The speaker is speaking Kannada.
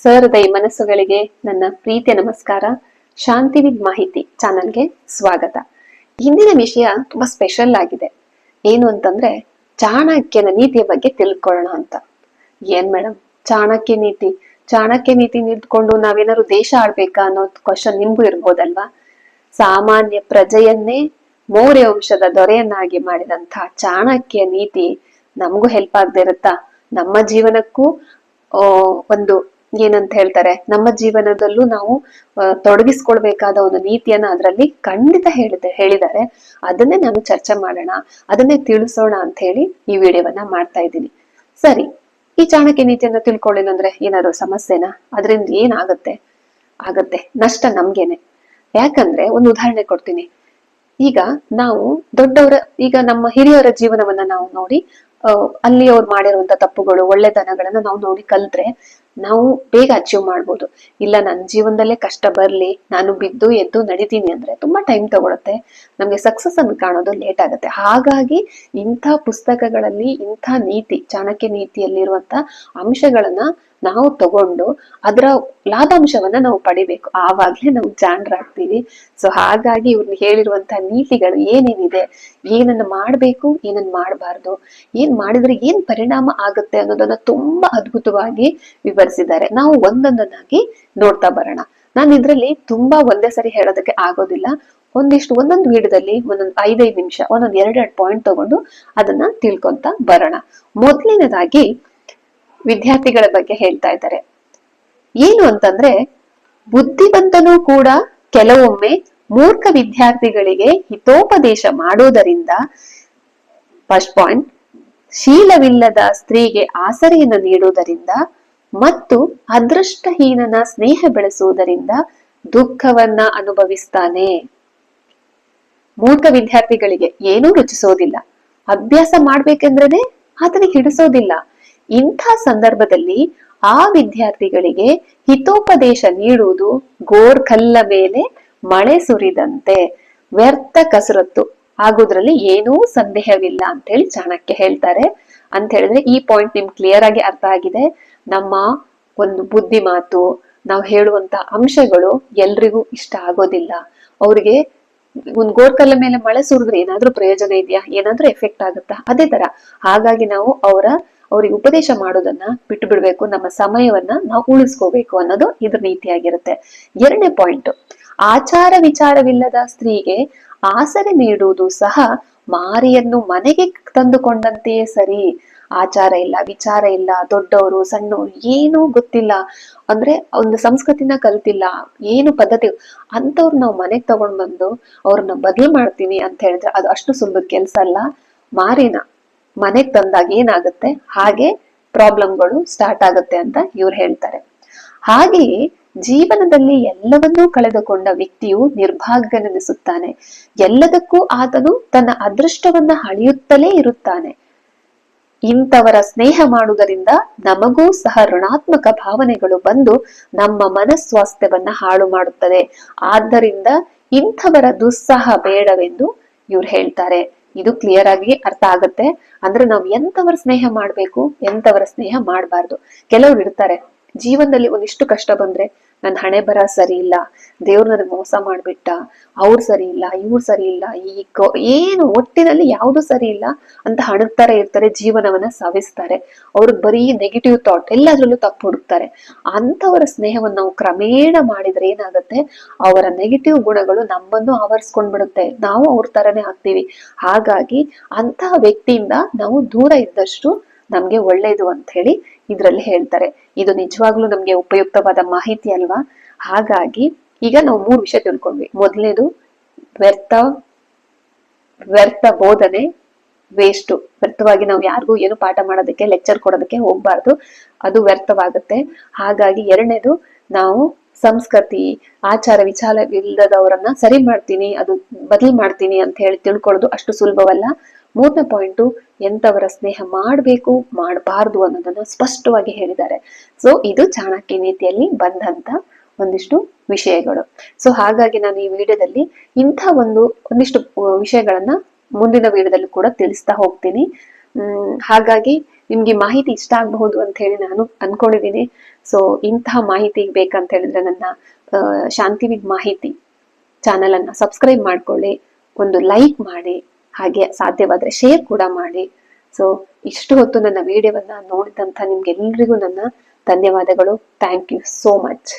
ಸಹೃದಯ ಮನಸ್ಸುಗಳಿಗೆ ನನ್ನ ಪ್ರೀತಿಯ ನಮಸ್ಕಾರ. ಶಾಂತಿ ವಿದ್ ಮಾಹಿತಿ ಚಾನಲ್ಗೆ ಸ್ವಾಗತ. ಹಿಂದಿನ ವಿಷಯ ತುಂಬಾ ಸ್ಪೆಷಲ್ ಆಗಿದೆ. ಏನು ಅಂತಂದ್ರೆ ಚಾಣಕ್ಯನ ನೀತಿಯ ಬಗ್ಗೆ ತಿಳ್ಕೊಳ್ಳೋಣ ಅಂತ. ಏನ್ ಮೇಡಮ್ ಚಾಣಕ್ಯ ನೀತಿ? ಚಾಣಕ್ಯ ನೀತಿ ನಿಂತ್ಕೊಂಡು ನಾವೇನಾದ್ರು ದೇಶ ಆಡ್ಬೇಕಾ ಅನ್ನೋ ಕ್ವಶನ್ ನಿಮ್ಗೂ ಇರ್ಬೋದಲ್ವಾ? ಸಾಮಾನ್ಯ ಪ್ರಜೆಯನ್ನೇ ಮೌರ್ಯ ವಂಶದ ದೊರೆಯನ್ನಾಗಿ ಮಾಡಿದಂತ ಚಾಣಕ್ಯ ನೀತಿ ನಮಗೂ ಹೆಲ್ಪ್ ಆಗದೆ ಇರುತ್ತಾ? ನಮ್ಮ ಜೀವನಕ್ಕೂ ಒಂದು ಏನಂತ ಹೇಳ್ತಾರೆ? ನಮ್ಮ ಜೀವನದಲ್ಲೂ ನಾವು ತೊಡಗಿಸ್ಕೊಳ್ಬೇಕಾದ ಒಂದು ನೀತಿಯನ್ನ ಅದರಲ್ಲಿ ಖಂಡಿತ ಹೇಳಿದೆ, ಹೇಳಿದ್ದಾರೆ. ಅದನ್ನೇ ನಾನು ಚರ್ಚೆ ಮಾಡೋಣ, ಅದನ್ನೇ ತಿಳಿಸೋಣ ಅಂತ ಹೇಳಿ ಈ ವಿಡಿಯೋವನ್ನ ಮಾಡ್ತಾ ಇದ್ದೀನಿ. ಸರಿ, ಈ ಚಾಣಕ್ಯ ನೀತಿಯನ್ನ ತಿಳ್ಕೊಳ್ಳಿ ಅಂದ್ರೆ ಏನಾದ್ರು ಸಮಸ್ಯೆನಾ? ಅದರಿಂದ ಏನಾಗುತ್ತೆ? ಆಗತ್ತೆ, ನಷ್ಟ ನಮ್ಗೇನೆ. ಯಾಕಂದ್ರೆ ಒಂದು ಉದಾಹರಣೆ ಕೊಡ್ತೀನಿ. ಈಗ ನಾವು ದೊಡ್ಡವರ, ಈಗ ನಮ್ಮ ಹಿರಿಯರ ಜೀವನವನ್ನ ನಾವು ನೋಡಿ ಅಲ್ಲಿ ಅವ್ರು ಮಾಡಿರುವಂತ ತಪ್ಪುಗಳು, ಒಳ್ಳೆತನಗಳನ್ನ ನಾವು ನೋಡಿ ಕಲ್ತ್ರೆ ನಾವು ಬೇಗ ಅಚೀವ್ ಮಾಡ್ಬೋದು? ಇಲ್ಲ ನನ್ನ ಜೀವನದಲ್ಲೇ ಕಷ್ಟ ಬರಲಿ, ನಾನು ಬಿದ್ದು ಎದ್ದು ನಡಿತೀನಿ ಅಂದ್ರೆ ತುಂಬಾ ಟೈಮ್ ತಗೊಳುತ್ತೆ. ನಮಗೆ ಸಕ್ಸಸ್ ಅನ್ನು ಕಾಣೋದು ಲೇಟ್ ಆಗುತ್ತೆ. ಹಾಗಾಗಿ ಇಂಥ ಪುಸ್ತಕಗಳಲ್ಲಿ, ಇಂಥ ನೀತಿ, ಚಾಣಕ್ಯ ನೀತಿಯಲ್ಲಿರುವಂತ ಅಂಶಗಳನ್ನ ನಾವು ತಗೊಂಡು ಅದರ ಲಾಭಾಂಶವನ್ನ ನಾವು ಪಡಿಬೇಕು. ಆವಾಗ್ಲೇ ನಾವು ಜಾಣರಾಗ್ತೀವಿ. ಸೊ ಹಾಗಾಗಿ ಇವ್ರು ಹೇಳಿರುವಂತಹ ನೀತಿಗಳು ಏನೇನಿದೆ, ಏನನ್ನ ಮಾಡ್ಬೇಕು, ಏನನ್ನ ಮಾಡಬಾರ್ದು, ಏನ್ ಮಾಡಿದ್ರೆ ಏನ್ ಪರಿಣಾಮ ಆಗುತ್ತೆ ಅನ್ನೋದನ್ನ ತುಂಬಾ ಅದ್ಭುತವಾಗಿ ವಿವರಿಸಿದ್ದಾರೆ ನಾವು ಒಂದೊಂದನ್ನಾಗಿ ನೋಡ್ತಾ ಬರೋಣ. ನಾನು ಇದ್ರಲ್ಲಿ ತುಂಬಾ ಒಂದೇ ಸರಿ ಹೇಳೋದಕ್ಕೆ ಆಗೋದಿಲ್ಲ. ಒಂದಿಷ್ಟು ಒಂದೊಂದು ವಿಡಿಯೋದಲ್ಲಿ ಒಂದೊಂದು ಐದೈದು ನಿಮಿಷ, ಒಂದೊಂದು ಎರಡೆರಡು ಪಾಯಿಂಟ್ ತಗೊಂಡು ಅದನ್ನ ತಿಳ್ಕೊಂತ ಬರೋಣ. ಮೊದಲನೇದಾಗಿ ವಿದ್ಯಾರ್ಥಿಗಳ ಬಗ್ಗೆ ಹೇಳ್ತಾ ಇದ್ದಾರೆ. ಏನು ಅಂತಂದ್ರೆ, ಬುದ್ಧಿವಂತನೂ ಕೂಡ ಕೆಲವೊಮ್ಮೆ ಮೂರ್ಖ ವಿದ್ಯಾರ್ಥಿಗಳಿಗೆ ಹಿತೋಪದೇಶ ಮಾಡುವುದರಿಂದ ಫಸ್ಟ್ ಪಾಯಿಂಟ್ ಶೀಲವಿಲ್ಲದ ಸ್ತ್ರೀಗೆ ಆಸರೆಯನ್ನು ನೀಡುವುದರಿಂದ ಮತ್ತು ಅದೃಷ್ಟಹೀನನ ಸ್ನೇಹ ಬೆಳೆಸುವುದರಿಂದ ದುಃಖವನ್ನ ಅನುಭವಿಸ್ತಾನೆ. ಮೂರ್ಖ ವಿದ್ಯಾರ್ಥಿಗಳಿಗೆ ಏನೂ ರುಚಿಸೋದಿಲ್ಲ. ಅಭ್ಯಾಸ ಮಾಡ್ಬೇಕೆಂದ್ರೆ ಆತನಿಗೆ ಹಿಡಿಸೋದಿಲ್ಲ. ಇಂಥ ಸಂದರ್ಭದಲ್ಲಿ ಆ ವಿದ್ಯಾರ್ಥಿಗಳಿಗೆ ಹಿತೋಪದೇಶ ನೀಡುವುದು ಗೋರ್ಕಲ್ಲ ಮೇಲೆ ಮಳೆ ಸುರಿದಂತೆ, ವ್ಯರ್ಥ ಕಸರತ್ತು ಆಗುದ್ರಲ್ಲಿ ಏನೂ ಸಂದೇಹವಿಲ್ಲ ಅಂತ ಹೇಳಿ ಚಾಣಕ್ಯ ಹೇಳ್ತಾರೆ. ಅಂತ ಹೇಳಿದ್ರೆ ಈ ಪಾಯಿಂಟ್ ನಿಮ್ ಕ್ಲಿಯರ್ ಆಗಿ ಅರ್ಥ ಆಗಿದೆ. ನಮ್ಮ ಒಂದು ಬುದ್ಧಿ ಮಾತು, ನಾವು ಹೇಳುವಂತ ಅಂಶಗಳು ಎಲ್ರಿಗೂ ಇಷ್ಟ ಆಗೋದಿಲ್ಲ. ಅವ್ರಿಗೆ ಒಂದ್ ಗೋರ್ಕಲ್ಲ ಮೇಲೆ ಮಳೆ ಸುರಿದ್ರೆ ಏನಾದ್ರೂ ಪ್ರಯೋಜನ ಇದೆಯಾ? ಏನಾದ್ರೂ ಎಫೆಕ್ಟ್ ಆಗುತ್ತಾ? ಅದೇ ತರ. ಹಾಗಾಗಿ ನಾವು ಅವರ, ಅವ್ರಿಗೆ ಉಪದೇಶ ಮಾಡೋದನ್ನ ಬಿಟ್ಟು ಬಿಡ್ಬೇಕು ನಮ್ಮ ಸಮಯವನ್ನ ನಾವು ಉಳಿಸ್ಕೋಬೇಕು ಅನ್ನೋದು ಇದ್ರ ನೀತಿಯಾಗಿರುತ್ತೆ. ಎರಡನೇ ಪಾಯಿಂಟ್ ಆಚಾರ ವಿಚಾರವಿಲ್ಲದ ಸ್ತ್ರೀಗೆ ಆಸರೆ ನೀಡುವುದು ಸಹ ಮಾರಿಯನ್ನು ಮನೆಗೆ ತಂದುಕೊಂಡಂತೆಯೇ ಸರಿ. ಆಚಾರ ಇಲ್ಲ, ವಿಚಾರ ಇಲ್ಲ, ದೊಡ್ಡವರು, ಸಣ್ಣವರು, ಏನೂ ಗೊತ್ತಿಲ್ಲ. ಅಂದ್ರೆ ಒಂದು ಸಂಸ್ಕೃತಿನ ಕಲ್ತಿಲ್ಲ, ಏನು ಪದ್ಧತಿ ಅಂತವ್ರು ನಾವು ಮನೆಗೆ ತಗೊಂಡ್ ಬಂದು ಅವ್ರನ್ನ ಬದಲು ಮಾಡ್ತೀನಿ ಅಂತ ಹೇಳಿದ್ರೆ ಅದು ಅಷ್ಟು ಸುಲಭದ ಕೆಲಸ ಅಲ್ಲ. ಮಾರಿನ ಮನೆಗ್ ತಂದಾಗ ಏನಾಗುತ್ತೆ? ಹಾಗೆ ಪ್ರಾಬ್ಲಮ್ಗಳು ಸ್ಟಾರ್ಟ್ ಆಗುತ್ತೆ ಅಂತ ಇವ್ರು ಹೇಳ್ತಾರೆ. ಹಾಗೆಯೇ ಜೀವನದಲ್ಲಿ ಎಲ್ಲವನ್ನೂ ಕಳೆದುಕೊಂಡ ವ್ಯಕ್ತಿಯು ನಿರ್ಭಾಗ್ಯನೆನಿಸುತ್ತಾನೆ. ಎಲ್ಲದಕ್ಕೂ ಆತನು ತನ್ನ ಅದೃಷ್ಟವನ್ನ ಹಳೆಯುತ್ತಲೇ ಇರುತ್ತಾನೆ. ಇಂಥವರ ಸ್ನೇಹ ಮಾಡುವುದರಿಂದ ನಮಗೂ ಸಹ ಋಣಾತ್ಮಕ ಭಾವನೆಗಳು ಬಂದು ನಮ್ಮ ಮನಸ್ವಾಸ್ಥ್ಯವನ್ನ ಹಾಳು ಮಾಡುತ್ತದೆ. ಆದ್ದರಿಂದ ಇಂಥವರ ದುಸ್ಸಾಹ ಬೇಡವೆಂದು ಇವ್ರು ಹೇಳ್ತಾರೆ. ಇದು ಕ್ಲಿಯರ್ ಆಗಿ ಅರ್ಥ ಆಗುತ್ತೆ. ಅಂದ್ರೆ ನಾವು ಎಂತವರ ಸ್ನೇಹ ಮಾಡ್ಬೇಕು ಎಂತವರ ಸ್ನೇಹ ಮಾಡಬಾರ್ದು. ಕೆಲವ್ರು ಇರ್ತಾರೆ. ಜೀವನದಲ್ಲಿ ಒಂದಿಷ್ಟು ಕಷ್ಟ ಬಂದ್ರೆ ನನ್ನ ಹಣೆ ಬರ ಸರಿ ಇಲ್ಲ. ದೇವ್ರು ನನಗೆ ಮೋಸ ಮಾಡ್ಬಿಟ್ಟ. ಅವ್ರು ಸರಿ ಇಲ್ಲ, ಇವ್ರು ಸರಿ ಇಲ್ಲ, ಈ ಏನು ಒಟ್ಟಿನಲ್ಲಿ ಯಾವುದು ಸರಿ ಇಲ್ಲ ಅಂತ ಹಣಗ್ತಾರೆ ಇರ್ತಾರೆ, ಜೀವನವನ್ನ ಸವಿಸ್ತಾರೆ. ಅವ್ರಿಗೆ ಬರೀ ನೆಗೆಟಿವ್ ಥಾಟ್ ಎಲ್ಲದ್ರಲ್ಲೂ ತಪ್ಪು ಹುಡುಕ್ತಾರೆ. ಅಂತವರ ಸ್ನೇಹವನ್ನು ನಾವು ಕ್ರಮೇಣ ಮಾಡಿದ್ರೆ ಏನಾಗುತ್ತೆ? ಅವರ ನೆಗೆಟಿವ್ ಗುಣಗಳು ನಮ್ಮನ್ನು ಆವರಿಸ್ಕೊಂಡ್ಬಿಡುತ್ತೆ. ನಾವು ಅವ್ರ ತರನೇ ಆಗ್ತೀವಿ. ಹಾಗಾಗಿ ಅಂತಹ ವ್ಯಕ್ತಿಯಿಂದ ನಾವು ದೂರ ಇದ್ದಷ್ಟು ನಮ್ಗೆ ಒಳ್ಳೇದು ಅಂತ ಹೇಳಿ ಇದ್ರಲ್ಲಿ ಹೇಳ್ತಾರೆ. ಇದು ನಿಜವಾಗ್ಲೂ ನಮ್ಗೆ ಉಪಯುಕ್ತವಾದ ಮಾಹಿತಿ ಅಲ್ವಾ? ಹಾಗಾಗಿ ಈಗ ನಾವು ಮೂರು ವಿಷಯ ತಿಳ್ಕೊಂಡ್ವಿ. ಮೊದಲನೇದು ವ್ಯರ್ಥ ವ್ಯರ್ಥ ಬೋಧನೆ, ವೇಸ್ಟು. ವ್ಯರ್ಥವಾಗಿ ನಾವು ಯಾರಿಗೂ ಏನು ಪಾಠ ಮಾಡೋದಕ್ಕೆ, ಲೆಕ್ಚರ್ ಕೊಡೋದಕ್ಕೆ ಹೋಗ್ಬಾರ್ದು. ಅದು ವ್ಯರ್ಥವಾಗುತ್ತೆ. ಹಾಗಾಗಿ ಎರಡನೇದು ನಾವು ಸಂಸ್ಕೃತಿ, ಆಚಾರ ವಿಚಾರವಿಲ್ಲದವರನ್ನ ಸರಿ ಮಾಡ್ತೀನಿ, ಅದು ಬದಲು ಮಾಡ್ತೀನಿ ಅಂತ ಹೇಳಿ ತಿಳ್ಕೊಳ್ಳೋದು ಅಷ್ಟು ಸುಲಭವಲ್ಲ. ಮೂರನೇ ಪಾಯಿಂಟು ಎಂತವರ ಸ್ನೇಹ ಮಾಡಬೇಕು, ಮಾಡಬಾರ್ದು ಅನ್ನೋದನ್ನ ಸ್ಪಷ್ಟವಾಗಿ ಹೇಳಿದ್ದಾರೆ. ಸೊ ಇದು ಚಾಣಕ್ಯ ನೀತಿಯಲ್ಲಿ ಬಂದಂತ ಒಂದಿಷ್ಟು ವಿಷಯಗಳು. ಸೊ ಹಾಗಾಗಿ ನಾನು ಈ ವಿಡಿಯೋದಲ್ಲಿ ಇಂಥ ಒಂದು, ಒಂದಿಷ್ಟು ವಿಷಯಗಳನ್ನ ಮುಂದಿನ ವಿಡಿಯೋದಲ್ಲಿ ಕೂಡ ತಿಳಿಸ್ತಾ ಹೋಗ್ತೀನಿ. ಹ್ಮ್, ಹಾಗಾಗಿ ನಿಮ್ಗೆ ಮಾಹಿತಿ ಇಷ್ಟ ಆಗಬಹುದು ಅಂತ ಹೇಳಿ ನಾನು ಅನ್ಕೊಂಡಿದ್ದೀನಿ. ಸೊ ಇಂತಹ ಮಾಹಿತಿ ಬೇಕಂತ ಹೇಳಿದ್ರೆ ನನ್ನ ಶಾಂತಿವಿದ್ ಮಾಹಿತಿ ಚಾನಲ್ ಅನ್ನ ಸಬ್ಸ್ಕ್ರೈಬ್ ಮಾಡ್ಕೊಳ್ಳಿ, ಒಂದು ಲೈಕ್ ಮಾಡಿ ಹಾಗೆ ಸಾಧ್ಯವಾದ್ರೆ ಶೇರ್ ಕೂಡ ಮಾಡಿ. ಸೊ ಇಷ್ಟು ಹೊತ್ತು ನನ್ನ ವಿಡಿಯೋವನ್ನ ನೋಡಿದಂತ ನಿಮ್ಗೆಲ್ರಿಗೂ ನನ್ನ ಧನ್ಯವಾದಗಳು. Thank you so much